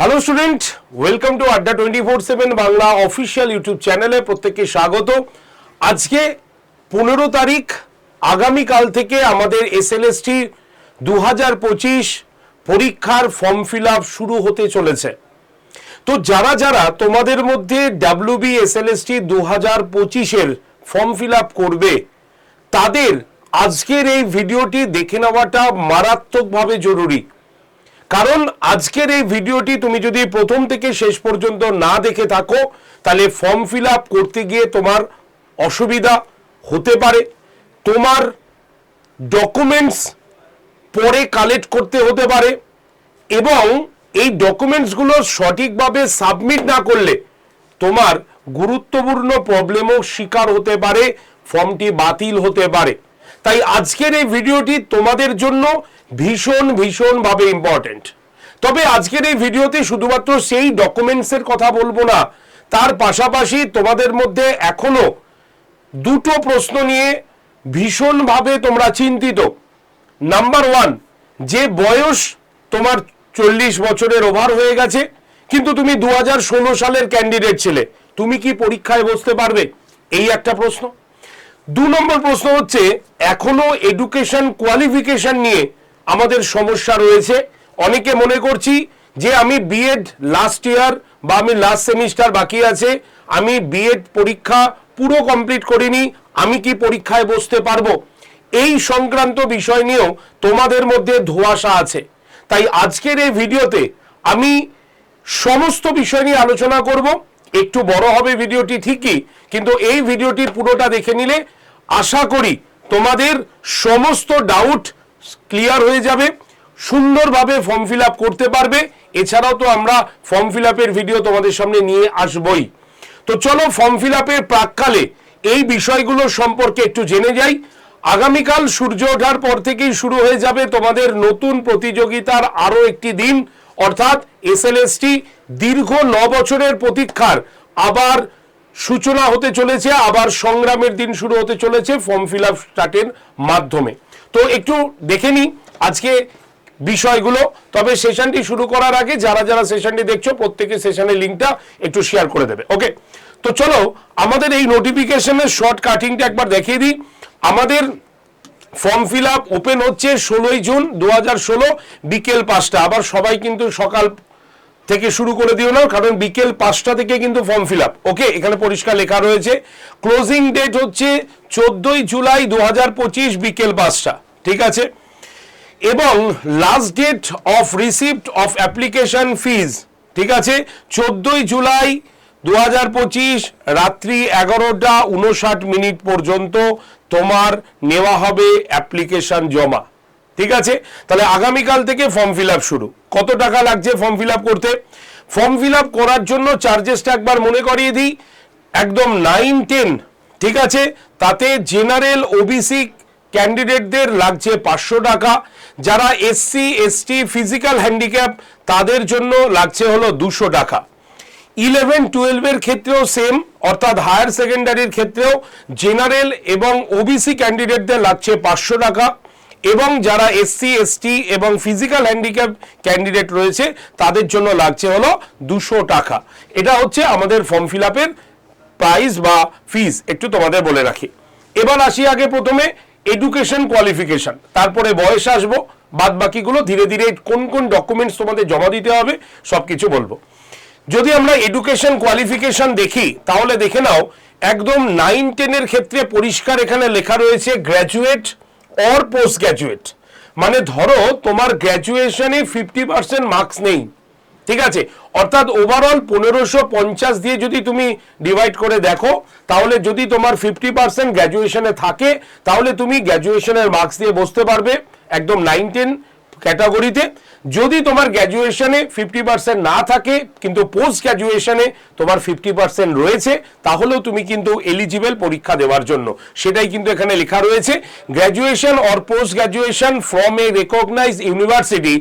Hello student welcome to Adda twenty four seven Bangla official YouTube চ্যানেলে প্রত্যেককে স্বাগত। আজকে পনেরো তারিখ আগামীকাল থেকে আমাদের এস এল এস টি দু হাজার পঁচিশ পরীক্ষার ফর্ম ফিল আপ শুরু হতে চলেছে। তো যারা যারা তোমাদের মধ্যে WB S L S T দু হাজার পঁচিশের ফর্ম ফিল আপ করবে, তাদের আজকের এই ভিডিওটি দেখে নেওয়াটা মারাত্মকভাবে জরুরি। কারণ আজকের এই ভিডিওটি তুমি যদি প্রথম থেকে শেষ পর্যন্ত না দেখে থাকো, তাহলে ফর্ম ফিল করতে গিয়ে তোমার অসুবিধা হতে পারে। তোমার ডকুমেন্টস পরে কালেক্ট করতে হতে পারে এবং এই ডকুমেন্টসগুলো সঠিকভাবে সাবমিট না করলে তোমার গুরুত্বপূর্ণ প্রবলেমও শিকার হতে পারে, ফর্মটি বাতিল হতে পারে। তাই আজকের এই ভিডিওটি তোমাদের জন্য ভীষণ, ভীষণভাবে ইম্পর্টেন্ট তবে আজকের এই ভিডিওতে শুধুমাত্র সেই ডকুমেন্টসের কথা বলব না, তার পাশাপাশি তোমাদের মধ্যে এখনও দুটো প্রশ্ন নিয়ে ভীষণভাবে তোমরা চিন্তিত। নাম্বার ওয়ান যে বয়স তোমার চল্লিশ বছরের ওভার হয়ে গেছে, কিন্তু তুমি দু হাজার ষোলো সালের ক্যান্ডিডেট ছিলে, তুমি কি পরীক্ষায় বসতে পারবে? এই একটা প্রশ্ন। দু নম্বর প্রশ্ন হচ্ছে, এখনও এডুকেশন কোয়ালিফিকেশন নিয়ে আমাদের সমস্যা রয়েছে। অনেকে মনে করছি যে আমি বিএড লাস্ট ইয়ার বা আমি লাস্ট সেমিস্টার বাকি আছে, আমি বিএড পরীক্ষা পুরো কমপ্লিট করিনি, আমি কি পরীক্ষায় বসতে পারব? এই সংক্রান্ত বিষয় নিয়েও তোমাদের মধ্যে ধোঁয়াশা আছে। তাই আজকের এই ভিডিওতে আমি সমস্ত বিষয় নিয়ে আলোচনা করব। একটু বড় হবে ভিডিওটি ঠিকই, কিন্তু এই ভিডিওটির পুরোটা দেখে নিলে আশা করি তোমাদের সমস্ত ডাউট ক্লিয়ার হয়ে যাবে, সুন্দরভাবে ফর্ম ফিল করতে পারবে। এছাড়াও তো আমরা ফর্ম ফিল ভিডিও তোমাদের সামনে নিয়ে আসবই। তো চলো ফর্ম ফিল প্রাককালে এই বিষয়গুলো সম্পর্কে একটু জেনে যাই। আগামীকাল সূর্য ওঠার পর থেকেই শুরু হয়ে যাবে তোমাদের নতুন প্রতিযোগিতার আরও একটি দিন। অর্থাৎ এসএলএসটি দীর্ঘ ন বছরের প্রতীক্ষার আবার সূচনা হতে চলেছে, আবার সংগ্রামের দিন শুরু হতে চলেছে ফর্ম ফিল আপ স্টার্টের মাধ্যমে। তো একটু দেখে নিই আজকে বিষয়গুলো। তবে সেশনটি শুরু করার আগে যারা যারা সেশনটি দেখছ, প্রত্যেকে সেশনের লিঙ্কটা একটু শেয়ার করে দেবে। ওকে তো চলো, আমাদের এই নোটিফিকেশনের শর্ট কাটিংটা একবার দেখিয়ে দিই। আমাদের ফর্ম ফিল আপ ওপেন হচ্ছে ষোলোই জুন দু হাজার ষোলো বিকেল পাঁচটা। আবার সবাই কিন্তু সকাল থেকে শুরু করে দিও না কারণ বিকেল পাঁচটা থেকে কিন্তু ফর্ম ফিল আপ ওকে এখানে পরিষ্কার লেখা রয়েছে ক্লোজিং ডেট হচ্ছে চোদ্দই জুলাই দু হাজার পঁচিশ বিকেল পাঁচটা। ঠিক আছে? এবং last date of receipt of application fees ঠিক আছে? চোদ্দই জুলাই দু হাজার পঁচিশ, রাত্রি এগারোটা উনষাট মিনিট পর্যন্ত তোমার নেওয়া হবে অ্যাপ্লিকেশন জমা। ঠিক আছে? তাহলে আগামীকাল থেকে ফর্ম ফিল শুরু। কত টাকা লাগছে ফর্ম ফিল করতে? ফর্ম ফিল করার জন্য চার্জেসটা একবার মনে করিয়ে দিই। একদম নাইন টেন ঠিক আছে? তাতে জেনারেল ওবিসি ক্যান্ডিডেটদের লাগছে পাঁচশো টাকা। যারা এসসি এসটি ফিজিক্যাল হ্যান্ডিক্যাপ তাদের জন্য লাগছে হলো দুশো টাকা। ইলেভেন টুয়েলভের ক্ষেত্রেও সেম অর্থাৎ হায়ার সেকেন্ডারির ক্ষেত্রেও জেনারেল এবং ওবিসি ক্যান্ডিডেটদের লাগছে পাঁচশো টাকা। এবং যারা এসসি, এসটি এবং ফিজিক্যাল হ্যান্ডিক্যাপ ক্যান্ডিডেট রয়েছে, তাদের জন্য লাগছে হলো দুশো টাকা। এটা হচ্ছে আমাদের ফর্ম ফিল আপের প্রাইস বা ফিস একটু তোমাদের বলে রাখি। এবার আসি আগে প্রথমে এডুকেশন কোয়ালিফিকেশন। তারপরে বয়স আসব বাদ বাকিগুলো ধীরে ধীরে কোন কোন ডকুমেন্টস তোমাদের জমা দিতে হবে সব কিছু বলব। যদি আমরা এডুকেশন কোয়ালিফিকেশন দেখি, তাহলে দেখে নাও, একদম নাইন টেনের ক্ষেত্রে পরিষ্কার এখানে লেখা রয়েছে, গ্র্যাজুয়েট অর পোস্ট গ্র্যাজুয়েট মানে ধরো, তোমার গ্র্যাজুয়েশনে ফিফটি পার্সেন্ট মার্কস নেই। ঠিক আছে? অর্থাৎ ওভারঅল পনেরোশো পঞ্চাশ দিয়ে যদি তুমি ডিভাইড করে দেখো, তাহলে যদি তোমার ফিফটি পার্সেন্ট গ্র্যাজুয়েশনে থাকে, তাহলে তুমি গ্র্যাজুয়েশনের মার্কস দিয়ে বসতে পারবে। একদম নাইন টেন ক্যাটাগরিতে যদি তোমার গ্র্যাজুয়েশনে ফিফটি পার্সেন্ট না থাকে, কিন্তু পোস্ট গ্র্যাজুয়েশনে তোমার ফিফটি পার্সেন্ট রয়েছে, তাহলেও তুমি কিন্তু এলিজিবল পরীক্ষা দেওয়ার জন্য। সেটাই কিন্তু এখানে লেখা রয়েছে। Graduation or post graduation from a recognize university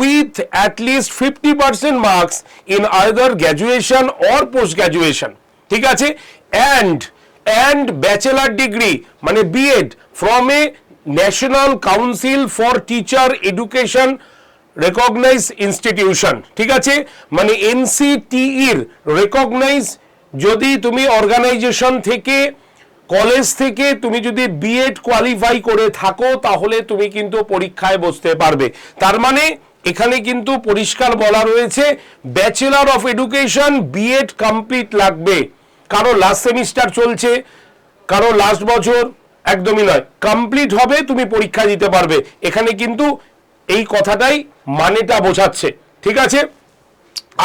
with at least fifty percent marks in either graduation or post graduation ঠিক আছে? অ্যান্ড অ্যান্ড ব্যাচেলার ডিগ্রি মানে BEd from a national council for teacher education recognize institution ঠিক আছে? মানে এনসিটিইর recognise যদি তুমি organisation থেকে college থেকে তুমি যদি বিএড কোয়ালিফাই করে থাকো, তাহলে তুমি কিন্তু পরীক্ষায় বসতে পারবে। তার মানে এখানে কিন্তু পরিষ্কার বলা রয়েছে bachelor of education BEd complete লাগবে। কারও লাস্ট সেমিস্টার চলছে, কারও লাস্ট বছর, একদমই নয়। কমপ্লিট হবে, তুমি পরীক্ষা দিতে পারবে। এখানে কিন্তু এই কথাটাই মানেটা বোঝাচ্ছে। ঠিক আছে?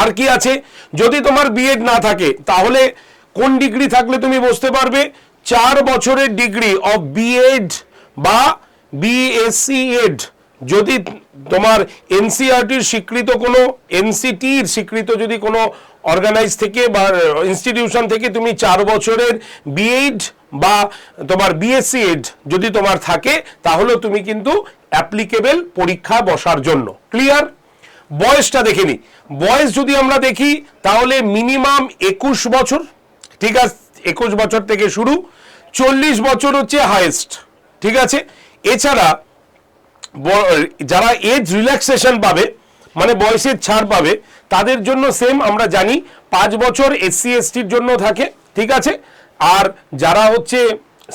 আর কি আছে? যদি তোমার বিএড না থাকে, তাহলে কোন ডিগ্রি থাকলে তুমি বসতে পারবে? চার বছরের ডিগ্রি অফ বিএড বা বিএসসি এড যদি তোমার এনসিআরটির স্বীকৃত কোনো এনসিটির স্বীকৃত যদি কোনো অর্গানাইজ থেকে বা ইনস্টিটিউশন থেকে তুমি চার বছরের বিএড বা তোমার বিএসসি এড যদি তোমার থাকে, তাহলে তুমি কিন্তু অ্যাপ্লিকেবল পরীক্ষা বসার জন্য। ক্লিয়ার বয়সটা দেখে নি। বয়স যদি আমরা দেখি, তাহলে মিনিমাম একুশ বছর, ঠিক আছে, একুশ বছর থেকে শুরু, চল্লিশ বছর হচ্ছে হায়েস্ট ঠিক আছে? এছাড়া যারা এজ রিল্যাক্সেশন পাবে মানে বয়সের ছাড় পাবে, তাদের জন্য সেম আমরা জানি, পাঁচ বছর এসসি এসটির জন্য থাকে, ঠিক আছে? আর যারা হচ্ছে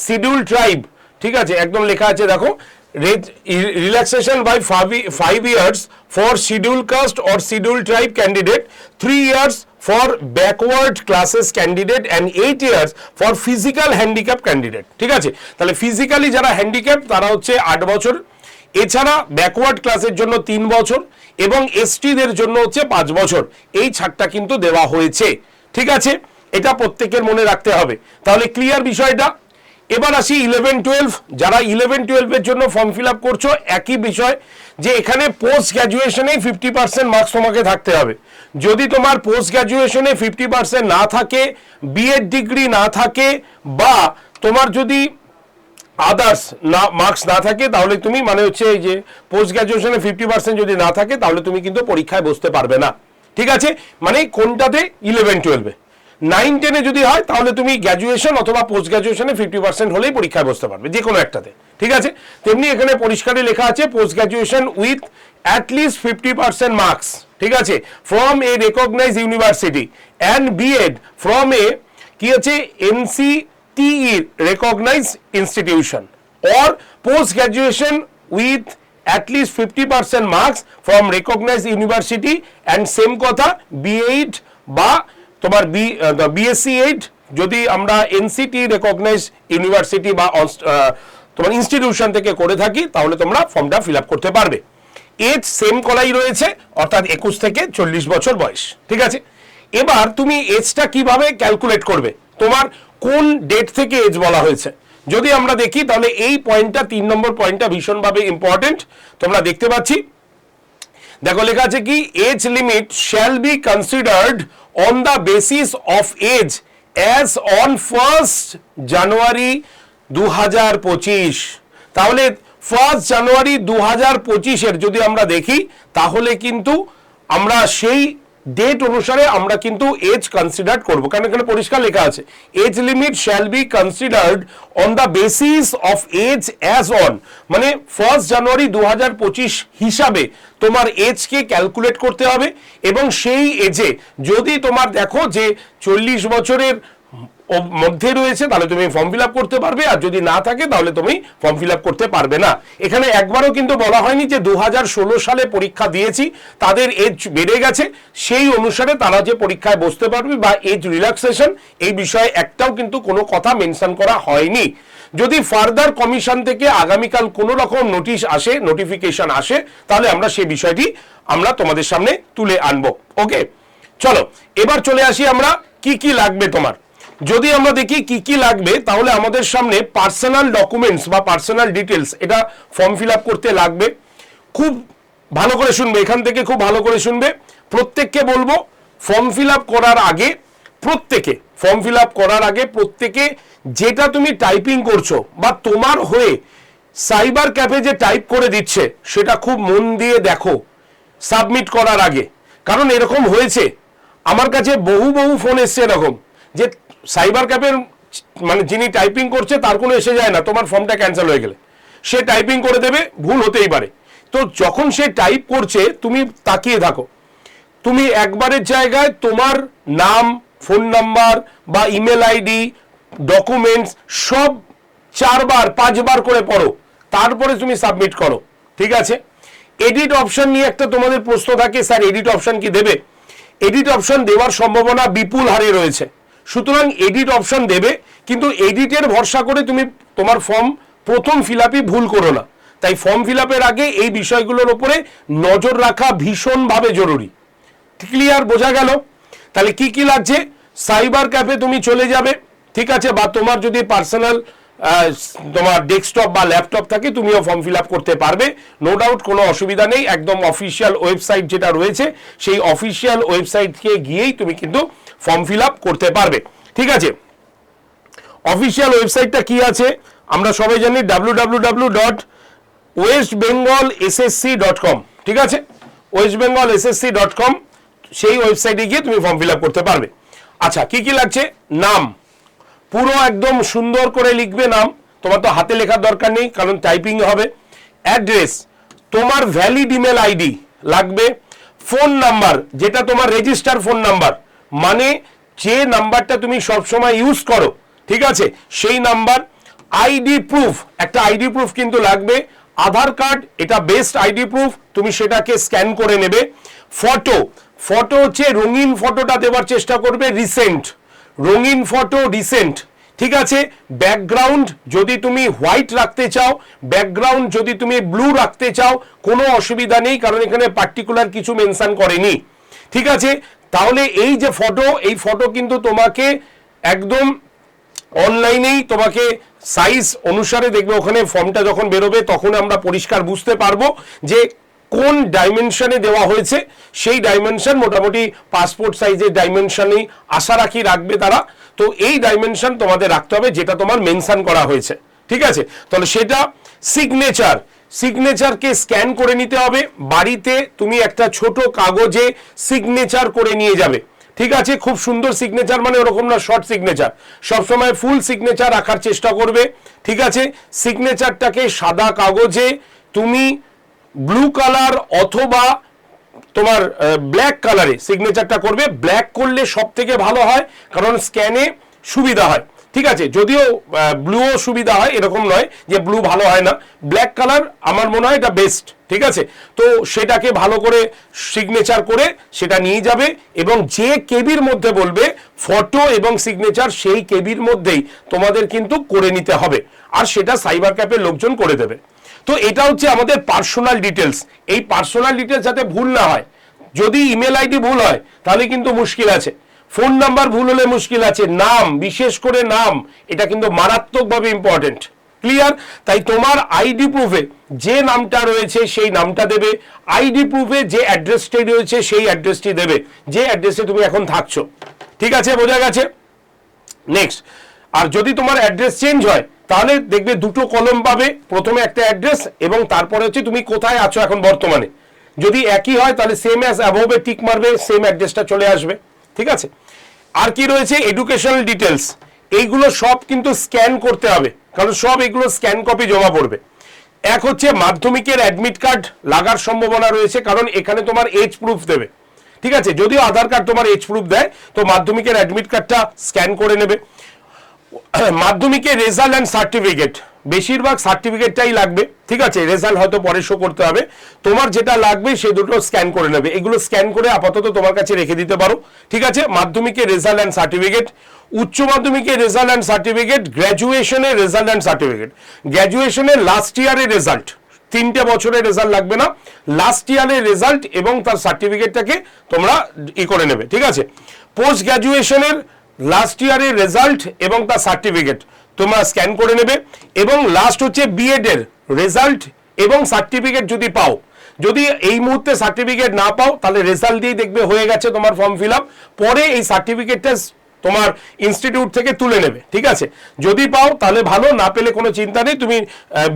শিডিউল ট্রাইব ঠিক আছে? একদম লেখা আছে, দেখো relaxation by five years for schedule caste or schedule tribe candidate three years for backward classes candidate and eight years for physical handicap candidate ঠিক আছে? তাহলে ফিজিক্যালি যারা হ্যান্ডিক্যাপ তারা হচ্ছে আট বছর। এছাড়া ব্যাকওয়ার্ড ক্লাসের জন্য তিন বছর এবং এসটিদের জন্য হচ্ছে পাঁচ বছর। এই ছাড়টা কিন্তু দেওয়া হয়েছে। ঠিক আছে? এটা প্রত্যেকের মনে রাখতে হবে। তাহলে ক্লিয়ার বিষয়টা? এবার আসি ইলেভেন টুয়েলভ যারা ইলেভেন টুয়েলভের জন্য ফর্ম ফিল আপ করছ, একই বিষয় যে এখানে পোস্ট গ্র্যাজুয়েশনে ফিফটি পার্সেন্ট মার্কস তোমাকে থাকতে হবে। যদি তোমার পোস্ট গ্র্যাজুয়েশনে ফিফটি পার্সেন্ট না থাকে বিএড ডিগ্রি না থাকে, বা তোমার যদি আদার্স না মার্কস না থাকে, তাহলে তুমি মানে হচ্ছে এই যে পোস্ট গ্র্যাজুয়েশনে ফিফটি পার্সেন্ট যদি না থাকে, তাহলে তুমি কিন্তু পরীক্ষায় বসতে পারবে না। ঠিক আছে? মানে কোনটাতে? ইলেভেন টুয়েলভে নাইন টেনে যদি হয়, তাহলে তুমি গ্র্যাজুয়েশন অথবা পোস্ট গ্রাজুয়েশনে ফিফটি পার্সেন্ট হলেই পরীক্ষায় বসতে পারবে, যে কোনো একটাতে, ঠিক আছে? তেমনি এখানে পরিষ্কারে লেখা আছে post graduation with at least fifty percent marks ঠিক আছে? From a recognize university and BEd from a কি আছে? NC TE recognized institution or post graduation with at least 50% marks from recognized university and same কথা B8 বা তোমার BSc eight যদি আমরা NCT recognise university বা তোমার ইনস্টিটিউশন থেকে করে থাকি, তাহলে তোমরা ফর্মটা ফিল করতে পারবে। এজ সেম কলাই রয়েছে, অর্থাৎ একুশ থেকে চল্লিশ বছর বয়স, ঠিক আছে? এবার তুমি এজটা কীভাবে ক্যালকুলেট করবে? তোমার কোন ডেট থেকে এজ বলা হয়েছে? যদি আমরা দেখি, তাহলে এই পয়েন্টটা তিন নম্বর পয়েন্টটা ভীষণভাবে ইম্পর্টেন্ট তোমরা দেখতে পাচ্ছি। দেখো, লেখা আছে কি? Age limit shall be considered basis of age as on first January দু হাজার পঁচিশ তাহলে ফার্স্ট জানুয়ারি দু হাজার পঁচিশের যদি আমরা দেখি, তাহলে কিন্তু আমরা সেই ডেট অনুসারে আমরা কিন্তু এজ কনসিডার করব। কারণ এখানে পরিষ্কার লেখা আছে age limit shall be considered on the basis of age as on মানে ফার্স্ট জানুয়ারি দু হাজার পঁচিশ হিসাবে তোমার এজকে ক্যালকুলেট করতে হবে এবং সেই এজে যদি তোমার দেখো যে চল্লিশ বছরের মধ্যে রয়েছে, তাহলে তুমি ফর্ম ফিল করতে পারবে, আর যদি না থাকে, তাহলে তুমি ফর্ম ফিল করতে পারবে না। এখানে একবারও কিন্তু বলা হয়নি যে দু হাজার ষোলো সালে পরীক্ষা দিয়েছি, তাদের এজ বেড়ে গেছে, সেই অনুসারে তারা যে পরীক্ষায় বসতে পারবে বা এজ রিল্যাক্সেশন এই বিষয়ে একটাও কিন্তু কোনো কথা মেনশন করা হয়নি। যদি ফার্দার কমিশন থেকে আগামীকাল কোনো রকম নোটিশ আসে নোটিফিকেশন আসে, তাহলে আমরা সেই বিষয়টি আমরা তোমাদের সামনে তুলে আনব। ওকে চলো, এবার চলে আসি আমরা, কি কি লাগবে তোমার? যদি আমরা দেখি কি কি লাগবে, তাহলে আমাদের সামনে পার্সোনাল ডকুমেন্টস বা পার্সোনাল ডিটেলস এটা ফর্ম ফিল করতে লাগবে। খুব ভালো করে শুনবে, এখান থেকে খুব ভালো করে শুনবে। প্রত্যেককে বলব ফর্ম ফিল করার আগে প্রত্যেকে ফর্ম ফিল করার আগে প্রত্যেকে যেটা তুমি টাইপিং করছ বা তোমার হয়ে সাইবার ক্যাফে যে টাইপ করে দিচ্ছে, সেটা খুব মন দিয়ে দেখো সাবমিট করার আগে। কারণ এরকম হয়েছে। আমার কাছে বহু বহু ফোন এসছে এরকম, যে সাইবার ক্যাফের মানে যিনি টাইপিং করছে, তার কোনো এসে যায় না। তোমার ফর্মটা ক্যান্সেল হয়ে গেলে। সে টাইপিং করে দেবে, ভুল হতেই পারে। তো যখন সে টাইপ করছে, তুমি তাকিয়ে থাকো। তুমি একবারের জায়গায় তোমার নাম ফোন নাম্বার বা ইমেল আইডি ডকুমেন্টস সব চারবার, পাঁচবার করে পড়ো। তারপরে তুমি সাবমিট করো। ঠিক আছে? এডিট অপশন নিয়ে একটা তোমাদের প্রশ্ন থাকে, স্যার এডিট অপশন কি দেবে? এডিট অপশন দেওয়ার সম্ভাবনা বিপুল হারে রয়েছে। সুতরাং এডিট অপশন দেবে, কিন্তু এডিটের ভরসা করে তুমি তোমার ফর্ম প্রথম ফিল ভুল করো না। তাই ফর্ম ফিল আগে এই বিষয়গুলোর উপরে নজর রাখা ভীষণভাবে জরুরি। ক্লিয়ার বোঝা গেল? তাহলে কি কি লাগছে? সাইবার ক্যাফে তুমি চলে যাবে, ঠিক আছে? বা তোমার যদি পার্সোনাল তোমার ডেস্কটপ বা ল্যাপটপ থাকে, তুমিও ফর্ম ফিল করতে পারবে। নো ডাউট কোনো অসুবিধা নেই, একদম অফিসিয়াল ওয়েবসাইট যেটা রয়েছে, সেই অফিসিয়াল ওয়েবসাইটকে গিয়েই তুমি কিন্তু ফর্ম ফিল আপ করতে পারবে। ঠিক আছে? অফিসিয়াল ওয়েবসাইটটা কি আছে? আমরা সবাই জানি W W W dot West Bengal SSC dot com ঠিক আছে? West Bengal SSC dot com সেই ওয়েবসাইটে গিয়ে তুমি ফর্ম ফিল আপ করতে পারবে। আচ্ছা কি কি লাগছে? নাম। পুরো একদম সুন্দর করে লিখবে নাম। তোমার তো হাতে লেখার দরকার নেই, কারণ টাইপিং হবে। অ্যাড্রেস তোমার ভ্যালিড ইমেল আইডি লাগবে। ফোন নাম্বার যেটা তোমার রেজিস্টার ফোন নাম্বার মানে যে নাম্বারটা তুমি সবসময় ইউজ করো, ঠিক আছে? সেই নাম্বার আইডি প্রুফ একটা আইডি প্রুফ কিন্তু লাগবে। আধার কার্ড, এটা বেস্ট আইডি প্রুফ তুমি সেটাকে স্ক্যান করে নেবে। ফটো ফটো হচ্ছে রঙিন ফটোটা দেওয়ার চেষ্টা করবে রিসেন্ট রঙিন ফটো রিসেন্ট ঠিক আছে? ব্যাকগ্রাউন্ড যদি তুমি হোয়াইট রাখতে চাও ব্যাকগ্রাউন্ড যদি তুমি ব্লু রাখতে চাও, কোনো অসুবিধা নেই, কারণ এখানে পার্টিকুলার কিছু মেনশন করেনি। ঠিক আছে? তাহলে এই যে ফটো এই ফটো কিন্তু তোমাকে একদম অনলাইনেই তোমাকে সাইজ অনুসারে দেখবে, ওখানে ফর্মটা যখন বেরোবে, তখন আমরা পরিষ্কার বুঝতে পারব যে কোন ডাইমেনশনে দেওয়া হয়েছে। সেই ডাইমেনশন মোটামুটি পাসপোর্ট সাইজের ডাইমেনশনেই আশা রাখি রাখবে তারা। তো এই ডাইমেনশন তোমাদের রাখতে হবে, যেটা তোমার মেনশন করা হয়েছে। ঠিক আছে? তাহলে সেটা সিগনেচার সিগনেচারকে স্ক্যান করে নিতে হবে। বাড়িতে তুমি একটা ছোট কাগজে সিগনেচার করে নিয়ে যাবে। ঠিক আছে? খুব সুন্দর সিগনেচার মানে ওরকম না শর্ট সিগনেচার সবসময় ফুল সিগনেচার রাখার চেষ্টা করবে। ঠিক আছে? সিগনেচারটাকে সাদা কাগজে তুমি ব্লু কালার অথবা তোমার ব্ল্যাক কালারে সিগনেচারটা করবে। ব্ল্যাক করলে সব থেকে ভালো হয়, কারণ স্ক্যানে সুবিধা হয়। ঠিক আছে, যদিও ব্লুও সুবিধা হয়, এরকম নয় যে ব্লু ভালো হয় না। ব্ল্যাক কালার আমার মনে হয় এটা বেস্ট ঠিক আছে? তো সেটাকে ভালো করে সিগনেচার করে সেটা নিয়ে যাবে এবং যে কেবির মধ্যে বলবে ফটো এবং সিগনেচার সেই কেবির মধ্যেই তোমাদের কিন্তু করে নিতে হবে। আর সেটা সাইবার ক্যাফের লোকজন করে দেবে। তো এটা হচ্ছে আমাদের পার্সোনাল ডিটেলস এই পার্সোনাল ডিটেলস যাতে ভুল না হয়, যদি ইমেল আইডি ভুল হয়, তাহলে কিন্তু মুশকিল আছে। ফোন নাম্বার ভুল হলে মুশকিল আছে। নাম, বিশেষ করে নাম, এটা কিন্তু মারাত্মকভাবে ইম্পর্টেন্ট ক্লিয়ার তাই তোমার আইডি প্রুফে যে নামটা রয়েছে সেই নামটা দেবে। আইডি প্রুফে যে অ্যাড্রেসটি রয়েছে সেই অ্যাড্রেসটি দেবে। যে অ্যাড্রেসে তুমি এখন থাকছো। ঠিক আছে? বোঝা গেছে? নেক্সট আর যদি তোমার অ্যাড্রেস চেঞ্জ হয়, তাহলে দেখবে দুটো কলম পাবে। প্রথমে একটা অ্যাড্রেস এবং তারপরে হচ্ছে তুমি কোথায় আছো এখন বর্তমানে। যদি একই হয়, তাহলে সেম অ্যাজ অ্যাভোভে টিক মারবে সেম অ্যাড্রেসটা চলে আসবে। ঠিক আছে? আর কি রয়েছে? এডুকেশনাল ডিটেলস এইগুলো সব কিন্তু স্ক্যান করতে হবে, কারণ সব এগুলো স্ক্যান কপি জমা পড়বে। এক হচ্ছে মাধ্যমিকের অ্যাডমিট কার্ড লাগার সম্ভাবনা রয়েছে, কারণ এখানে তোমার এজ প্রুফ দেবে। ঠিক আছে? যদিও আধার কার্ড তোমার এজ প্রুফ দেয়, তো মাধ্যমিকের অ্যাডমিট কার্ডটা স্ক্যান করে নেবে। মাধ্যমিকের রেজাল্ট অ্যান্ড সার্টিফিকেট বেশিরভাগ সার্টিফিকেটটাই লাগবে, ঠিক আছে? রেজাল্ট হয়তো পরে শো করতে হবে। তোমার যেটা লাগবে সেই দুটো স্ক্যান করে নেবে। এগুলো স্ক্যান করে আপাতত তোমার কাছে রেখে দিতে পারো, ঠিক আছে? মাধ্যমিকের রেজাল্ট অ্যান্ড সার্টিফিকেট উচ্চ মাধ্যমিকের রেজাল্ট অ্যান্ড সার্টিফিকেট গ্র্যাজুয়েশনের রেজাল্ট অ্যান্ড সার্টিফিকেট গ্র্যাজুয়েশনের লাস্ট ইয়ারের রেজাল্ট তিনটে বছরের রেজাল্ট লাগবে না। লাস্ট ইয়ারের রেজাল্ট এবং তার সার্টিফিকেটটাকে তোমরা ই করে নেবে, ঠিক আছে? পোস্ট গ্র্যাজুয়েশনের লাস্ট ইয়ারের রেজাল্ট এবং তার সার্টিফিকেট তোমরা স্ক্যান করে নেবে এবং লাস্ট হচ্ছে বিএড এর রেজাল্ট এবং সার্টিফিকেট যদি পাও। যদি এই মুহূর্তে সার্টিফিকেট না পাও, তাহলে রেজাল্ট দিয়ে দেখবে হয়ে গেছে তোমার ফর্ম ফিল পরে এই সার্টিফিকেটটা তোমার ইনস্টিটিউট থেকে তুলে নেবে, ঠিক আছে? যদি পাও, তাহলে ভালো, না পেলে কোনো চিন্তা নেই, তুমি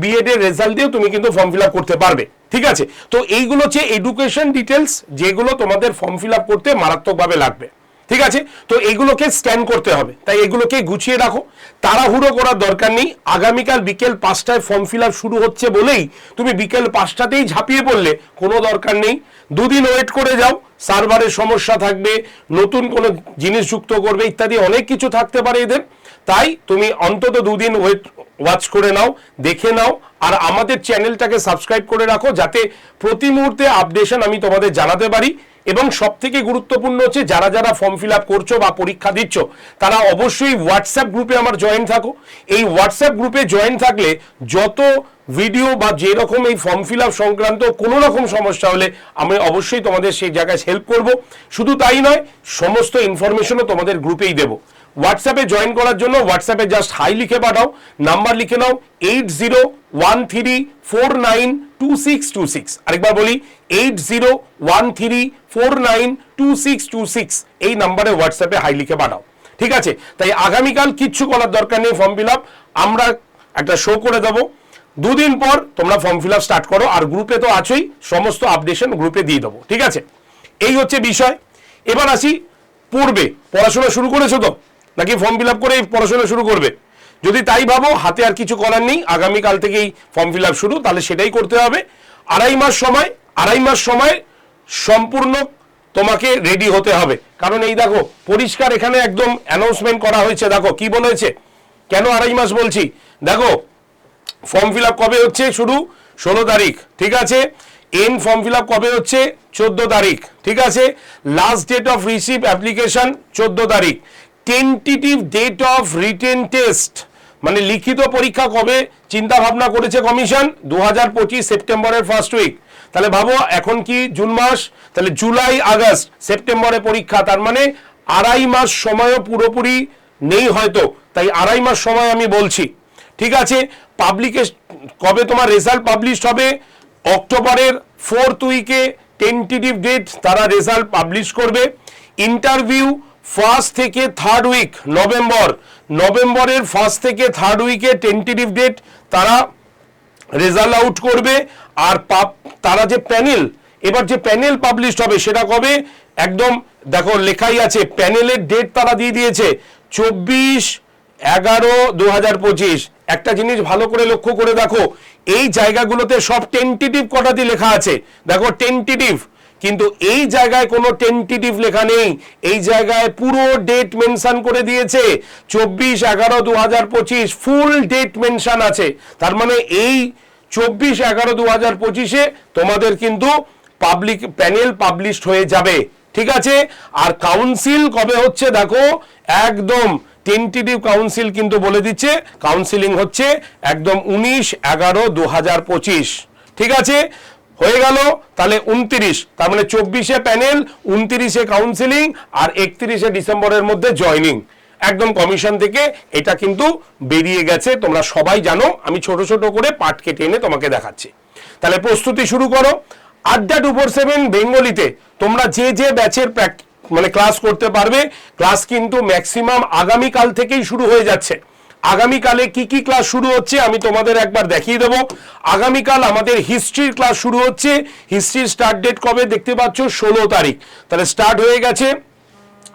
বিএড এর রেজাল্ট দিয়েও তুমি কিন্তু ফর্ম ফিল করতে পারবে, ঠিক আছে? তো এইগুলো হচ্ছে এডুকেশন ডিটেলস যেগুলো তোমাদের ফর্ম ফিল করতে মারাত্মকভাবে লাগবে। ঠিক আছে? তো এগুলোকে স্ক্যান করতে হবে। তাই এগুলোকে গুছিয়ে রাখো। তাড়াহুড়ো করার দরকার নেই। আগামীকাল বিকেল পাঁচটায় ফর্ম ফিল শুরু হচ্ছে বলেই তুমি বিকেল পাঁচটাতেই ঝাঁপিয়ে পড়লে কোনো দরকার নেই। দুদিন ওয়েট করে যাও। সার্ভারের সমস্যা থাকবে, নতুন কোনো জিনিস যুক্ত করবে ইত্যাদি অনেক কিছু থাকতে পারে এদের। তাই তুমি অন্তত দুদিন ওয়েট ওয়াচ করে নাও, দেখে নাও। আর আমাদের চ্যানেলটাকে সাবস্ক্রাইব করে রাখো যাতে প্রতি মুহূর্তে আপডেশন আমি তোমাদের জানাতে পারি। এবং সব থেকে গুরুত্বপূর্ণ হচ্ছে যারা যারা ফর্ম ফিল আপ করছ বা পরীক্ষা দিচ্ছ, তারা অবশ্যই হোয়াটসঅ্যাপ গ্রুপে আমার জয়েন থাকো। এই হোয়াটসঅ্যাপ গ্রুপে জয়েন থাকলে যত ভিডিও বা যে রকম এই ফর্ম ফিল আপ সংক্রান্ত কোনো রকম সমস্যা হলে আমি অবশ্যই তোমাদের সেই জায়গায় হেল্প করব। শুধু তাই নয়, সমস্ত ইনফরমেশনও তোমাদের গ্রুপেই দেবো। হোয়াটসঅ্যাপে জয়েন করার জন্য হোয়াটসঅ্যাপে জাস্ট হাই লিখে পাঠাও। নাম্বার লিখে নাও eight zero one three four nine two six two six আরেকবার বলি eight zero one three four nine two six two six এই নাম্বারে হোয়াটসঅ্যাপে হাই লিখে পাঠাও। ঠিক আছে? তাই আগামীকাল কিচ্ছু করার দরকার নেই, ফর্ম ফিল আপ। আমরা একটা শো করে দেবো। দুদিন পর তোমরা ফর্ম ফিল আপ স্টার্ট করো আর গ্রুপে তো আছোই, সমস্ত আপডেশন গ্রুপে দিয়ে দেবো। ঠিক আছে? এই হচ্ছে বিষয়। এবার আসি পড়বে। পড়াশোনা শুরু করেছ তো? নাকি ফর্ম ফিল আপ করে পড়াশোনা শুরু করবে? যদি তাই ভাবো, হাতে আর কিছু করার নেই, আগামীকাল থেকেই ফর্ম ফিল আপ শুরু, তাহলে সেটাই করতে হবে। আড়াই মাস সময়, আড়াই মাস সময় সম্পূর্ণ তোমাকে রেডি হতে হবে। কারণ এই দেখো, পরিষ্কার এখানে একদম অ্যানাউন্সমেন্ট করা হয়েছে, দেখো, কি বলা হয়েছে কেন আড়াই মাস বলছি? দেখো ফর্ম ফিল কবে হচ্ছে? শুরু ষোলো তারিখ, ঠিক আছে? এন ফর্ম ফিল কবে হচ্ছে? চোদ্দ তারিখ, ঠিক আছে? Last date of receive application চোদ্দ তারিখ। Tentative date of written test মানে লিখিত পরীক্ষা কবে? চিন্তা ভাবনা করেছে কমিশন দু হাজার পঁচিশ সেপ্টেম্বরের ফার্স্ট উইক তাহলে ভাবো, এখন কি জুন মাস? তাহলে জুলাই, আগস্ট, সেপ্টেম্বরে পরীক্ষা, তার মানে আড়াই মাস সময়ও পুরোপুরি নেই হয়তো। তাই আড়াই মাস সময় আমি বলছি। ঠিক আছে? পাবলিকে কবে তোমার রেজাল্ট পাবলিশ হবে? অক্টোবরের ফোর্থ উইকে টেন্টেটিভ ডেট তারা রেজাল্ট পাবলিশ করবে। ইন্টারভিউ ফার্স্ট থেকে থার্ড উইক নভেম্বর নভেম্বরের ফার্স্ট থেকে থার্ড উইকে টেন্টেটিভ ডেট তারা রেজাল্ট আউট করবে। আর তারা যে প্যানেল, এবার যে প্যানেল পাবলিশ হবে সেটা কবে? একদম দেখো লেখাই আছে, প্যানেলের ডেট তারা দিয়ে দিয়েছে, চব্বিশ এগারো দু একটা জিনিস ভালো করে লক্ষ্য করে দেখো, এই জায়গাগুলোতে সব টেন্টেটিভ কটাতে লেখা আছে? দেখো টেন্টিটিভ কিন্তু এই জায়গায় কোনো টেন্টিটিভ লেখা নেই। এই জায়গায় পুরো ডেট মেনশন করে দিয়েছে, চব্বিশ এগারো দু ফুল ডেট মেনশন আছে। তার মানে এই চব্বিশ এগারো দু হাজার পঁচিশে তোমাদের কিন্তু পাবলিক প্যানেল পাবলিশড হয়ে যাবে। ঠিক আছে? আর কাউন্সিল কবে হচ্ছে দেখো? একদম টেন্টেটিভ কাউন্সিল কিন্তু বলে দিচ্ছে। কাউন্সিলিং হচ্ছে একদম উনিশ এগারো দু হাজার পঁচিশ। ঠিক আছে? হয়ে গেল। তাহলে উনত্রিশ। তার মানে চব্বিশে প্যানেল উনত্রিশে কাউন্সিলিং আর একত্রিশে ডিসেম্বরের মধ্যে জয়নিং একদম কমিশন থেকে এটা কিন্তু বেরিয়ে গেছে। তোমরা সবাই জানো, আমি ছোট ছোট করে পাট কেটে এনে তোমাকে দেখাচ্ছি। তাহলে প্রস্তুতি শুরু করো। আড্ডা টু ফোর সেভেন বেঙ্গলিতে, তোমরা যে যে ব্যাচের মানে ক্লাস করতে পারবে, ক্লাস কিন্তু ম্যাক্সিমাম আগামীকাল থেকেই শুরু হয়ে যাচ্ছে। আগামীকালে কি কি ক্লাস শুরু হচ্ছে আমি তোমাদের একবার দেখিয়ে দেবো। আগামীকাল আমাদের হিস্ট্রির ক্লাস শুরু হচ্ছে। হিস্ট্রির স্টার্ট ডেট কবে? দেখতে পাচ্ছ ষোলো তারিখ। তাহলে স্টার্ট হয়ে গেছে।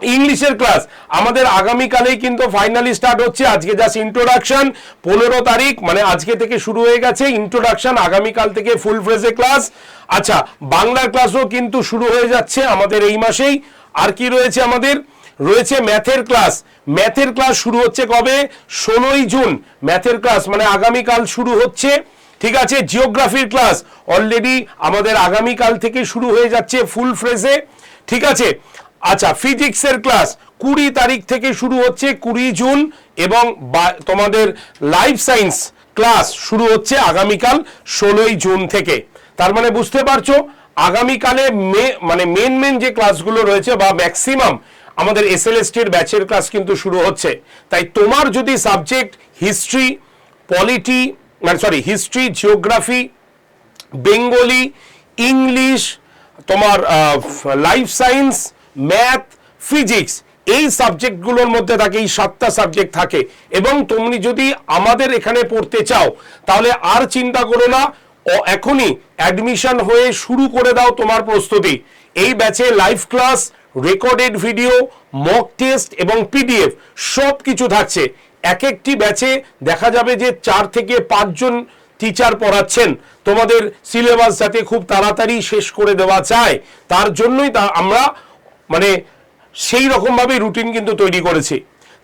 ইংলিশের ক্লাস। আমাদের আগামীকালেই কিন্তু ফাইনালি স্টার্ট হচ্ছে। আজকে জাস্ট ইন্ট্রোডাকশন পনেরো তারিখ মানে আজকে থেকে শুরু হয়ে গেছে ইন্ট্রোডাকশন আগামীকাল থেকে ফুল ফ্রেজে ক্লাস আচ্ছা বাংলার ক্লাসও কিন্তু শুরু হয়ে যাচ্ছে আমাদের এই মাসেই। আর কি রয়েছে আমাদের? রয়েছে ম্যাথের ক্লাস ম্যাথের ক্লাস শুরু হচ্ছে কবে? ষোলোই জুন। ম্যাথের ক্লাস মানে আগামীকাল শুরু হচ্ছে। ঠিক আছে জিওগ্রাফির ক্লাস অলরেডি আমাদের আগামীকাল থেকে শুরু হয়ে যাচ্ছে ফুল ফ্রেজে ঠিক আছে আচ্ছা ফিজিক্সের ক্লাস কুড়ি তারিখ থেকে শুরু হচ্ছে কুড়ি জুন এবং তোমাদের লাইফ সায়েন্স ক্লাস শুরু হচ্ছে আগামীকাল ষোলোই জুন থেকে। তার মানে বুঝতে পারছ, আগামীকালে মে মানে মেন মেন যে ক্লাসগুলো রয়েছে বা ম্যাক্সিমাম আমাদের এসএলএসটির ব্যাচের ক্লাস কিন্তু শুরু হচ্ছে। তাই তোমার যদি সাবজেক্ট হিস্ট্রি পলিটি মানে sorry history geography Bengali English তোমার লাইফ সায়েন্স ম্যাথ, ফিজিক্স, এই সাবজেক্টগুলোর মধ্যে থাকে, এই সাতটা সাবজেক্ট থাকে। এবং তুমি যদি আমাদের এখানে পড়তে চাও, তাহলে আর চিন্তা করো না। ও, এখনই অ্যাডমিশন হয়ে শুরু করে দাও তোমার প্রস্তুতি। এই ব্যাচে live class, recorded video, mock test এবং পিডিএফ, সব কিছু থাকছে। এক একটি ব্যাচে দেখা যাবে যে চার থেকে পাঁচজন টিচার পড়াচ্ছেন। তোমাদের সিলেবাস যাতে খুব তাড়াতাড়ি শেষ করে দেওয়া যায়, তার জন্যই তা আমরা মানে সেই রকমভাবে রুটিন কিন্তু তৈরি করেছে।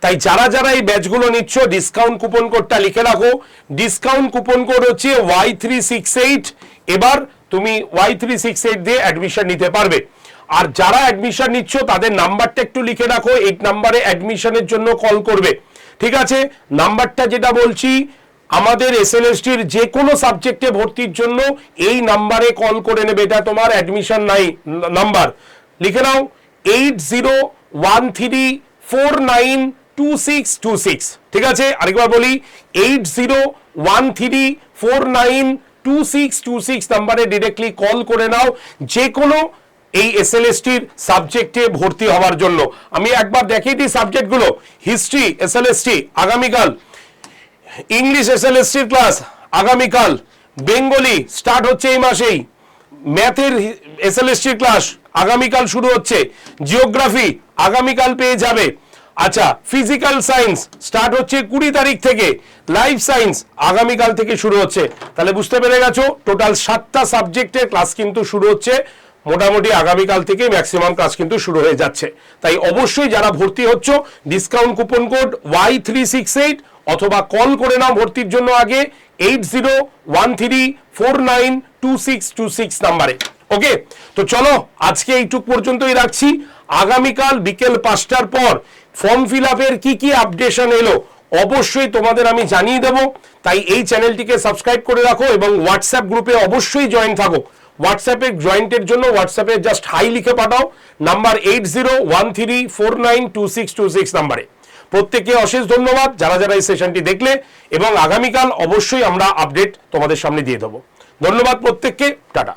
তাই যারা যারা এই ব্যাচগুলো নিচ্ছ ডিসকাউন্ট কুপন কোডটা লিখে রাখো। ডিসকাউন্ট কুপন কোড হচ্ছে ওয়াই থ্রি সিক্স এইট এবার তুমি ওয়াই থ্রি সিক্স এইট দিয়ে অ্যাডমিশন নিতে পারবে। আর যারা অ্যাডমিশন নিচ্ছ, তাদের নাম্বারটা একটু লিখে রাখো। এই নাম্বারে অ্যাডমিশনের জন্য কল করবে। ঠিক আছে? নাম্বারটা যেটা বলছি, আমাদের এসএলএসটির যে কোনো সাবজেক্টে ভর্তির জন্য এই নাম্বারে কল করে নেবে। এটা তোমার অ্যাডমিশন নাই নাম্বার লিখে নাও। Eight zero one three four nine two six two six. ঠিক আছে? আরেকবার বলি, eight zero one three four nine two six two six নাম্বারে ডিরেক্টলি কল করে নাও যে কোনো এই এসএলএসটির সাবজেক্টে ভর্তি হওয়ার জন্য। আমি একবার দেখিয়ে দিই সাবজেক্টগুলো হিস্ট্রি এসএলএসটি আগামীকাল। ইংলিশ এসএলএসটির ক্লাস আগামীকাল। বেঙ্গলি স্টার্ট হচ্ছে এই মাসেই। ম্যাথের এসএলএসটির ক্লাস আগামীকাল শুরু হচ্ছে। জিওগ্রাফি আগামীকাল পেয়ে যাবে। আচ্ছা ফিজিক্যাল সায়েন্স স্টার্ট হচ্ছে কুড়ি তারিখ থেকে। লাইফ সায়েন্স আগামীকাল থেকে শুরু হচ্ছে। তাহলে বুঝতে পেরে গেছো? টোটাল সাতটা সাবজেক্টের ক্লাস কিন্তু শুরু হচ্ছে। মোটামুটি আগামীকাল থেকে ম্যাক্সিমাম ক্লাস কিন্তু শুরু হয়ে যাচ্ছে। তাই অবশ্যই যারা ভর্তি হচ্ছ, discount coupon code Y three six eight অথবা কল করে নাও ভর্তির জন্য আগে eight zero one three four nine two six two six নাম্বারে। ওকে? তো চলো, আজকে এইটুক পর্যন্তই রাখছি। আগামীকাল বিকেল পাঁচটার পর ফর্ম ফিল আপের কি কি আপডেশন এলো অবশ্যই তোমাদের আমি জানিয়ে দেব। তাই এই চ্যানেলটিকে সাবস্ক্রাইব করে রাখো এবং হোয়াটসঅ্যাপ গ্রুপে অবশ্যই জয়েন থাকো। হোয়াটসঅ্যাপে জয়েন্টের জন্য হোয়াটসঅ্যাপে জাস্ট হাই লিখে পাঠাও। Number eight zero one three four nine two six two six নাম্বারে। প্রত্যেককে অশেষ ধন্যবাদ। যারা যারা এই সেশনটি দেখলে এবং আগামীকাল অবশ্যই আমরা আপডেট তোমাদের সামনে দিয়ে দেবো। ধন্যবাদ প্রত্যেককে। টাটা।